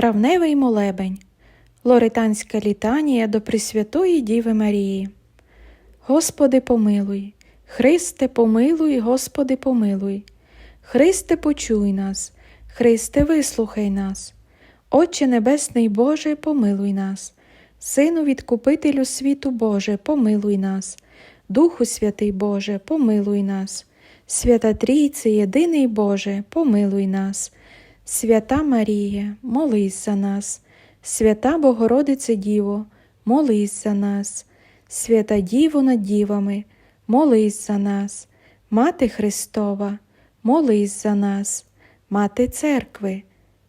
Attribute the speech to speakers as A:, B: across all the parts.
A: Травневий молебень. Лоританська літанія до Пресвятої Діви Марії. Господи, помилуй, Христе, помилуй, Господи, помилуй. Христе, почуй нас, Христе, вислухай нас. Отче Небесний Боже, помилуй нас. Сину відкупителю світу Боже, помилуй нас. Духу Святий Боже, помилуй нас. Свята Трійце, єдиний Боже, помилуй нас. Свята Марія, молись за нас. Свята Богородице Діво, молись за нас. Свята Діво над дівами, молись за нас. Мати Христова, молись за нас. Мати церкви,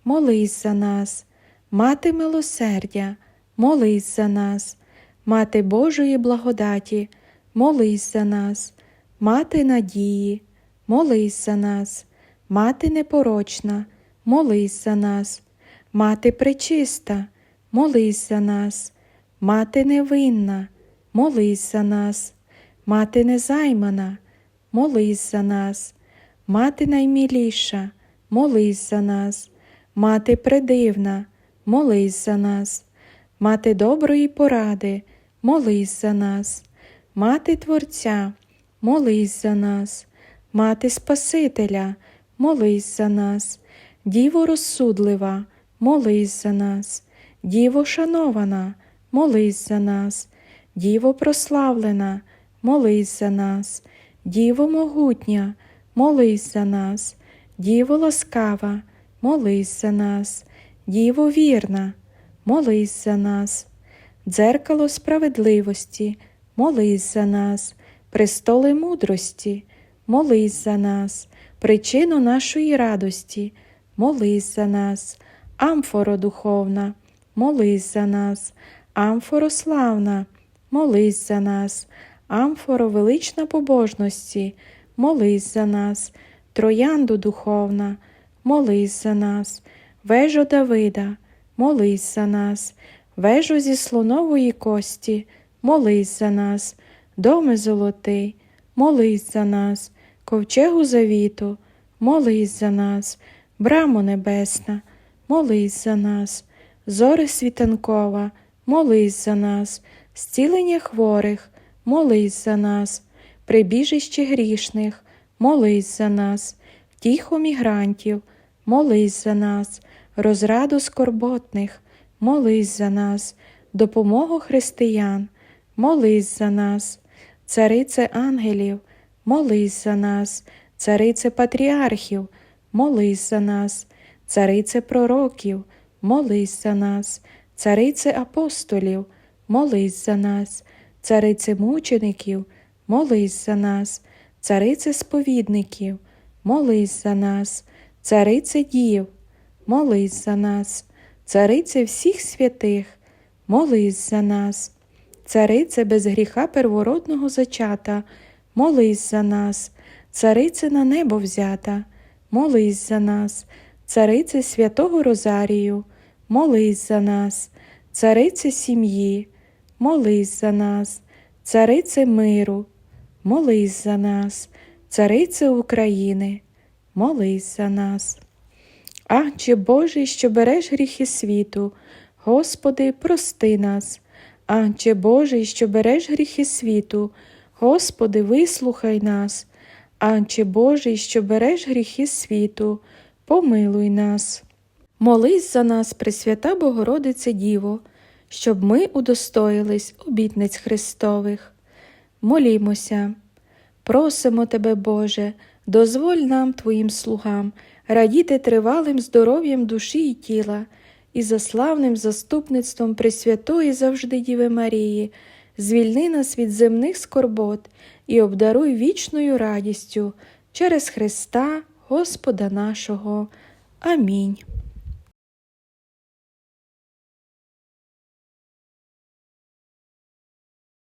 A: молись за нас. Мати милосердя, молись за нас. Мати Божої благодаті, молись за нас. Мати надії, молись за нас. Мати непорочна, молись за нас. Мати пречиста, молись за нас. Мати невинна, молись за нас. Мати незаймана, молись за нас. Мати найміліша, молись за нас. Мати предивна, молись за нас. Мати доброї поради, молись за нас. Мати Творця, молись за нас. Мати Спасителя, молись за нас. Діво розсудлива, молись за нас. Діво шанована, молись за нас. Діво прославлена, молись за нас. Діво могутня, молись за нас. Діво ласкава, молись за нас. Діво вірна, молись за нас. Дзеркало справедливості, молись за нас. Престоли мудрості, молись за нас. Причину нашої радості, молись за нас. Амфоро духовна, молись за нас. Амфоро славна, молись за нас. Амфоро велична побожності, молись за нас. Троянду духовна, молись за нас. Вежо Давида, молись за нас. Вежу зі слонової кості, молись за нас. Доме золотий, молись за нас. Ковчегу завіту, молись за нас. Брамо небесна, молись за нас. Зори світанкова, молись за нас. Зцілення хворих, молись за нас. Прибіжище грішних, молись за нас. Втіху мігрантів, молись за нас. Розраду скорботних, молись за нас. Допомогу християн, молись за нас. Царице ангелів, молись за нас. Царице патріархів, молись за нас. Царице пророків, молись за нас. Царице апостолів, молись за нас. Царице мучеників, молись за нас. Царице сповідників, молись за нас. Царице дів, молись за нас. Царице всіх святих, молись за нас. Царице без гріха первородного зачата, молись за нас. Царице на небо взята, молись за нас. Царице святого Розарію, молись за нас. Царице сім'ї, молись за нас. Царице миру, молись за нас. Царице України, молись за нас. Анче Божий, що береш гріхи світу, Господи, прости нас. Анче Божий, що береш гріхи світу, Господи, вислухай нас. Анче Божий, що береш гріхи світу, помилуй нас. Молись за нас, Пресвята Богородице Діво, щоб ми удостоїлись обітниць Христових. Молімося, просимо Тебе, Боже, дозволь нам, Твоїм слугам, радіти тривалим здоров'ям душі і тіла і за славним заступництвом Пресвятої завжди Діви Марії, звільни нас від земних скорбот і обдаруй вічною радістю через Христа, Господа нашого. Амінь.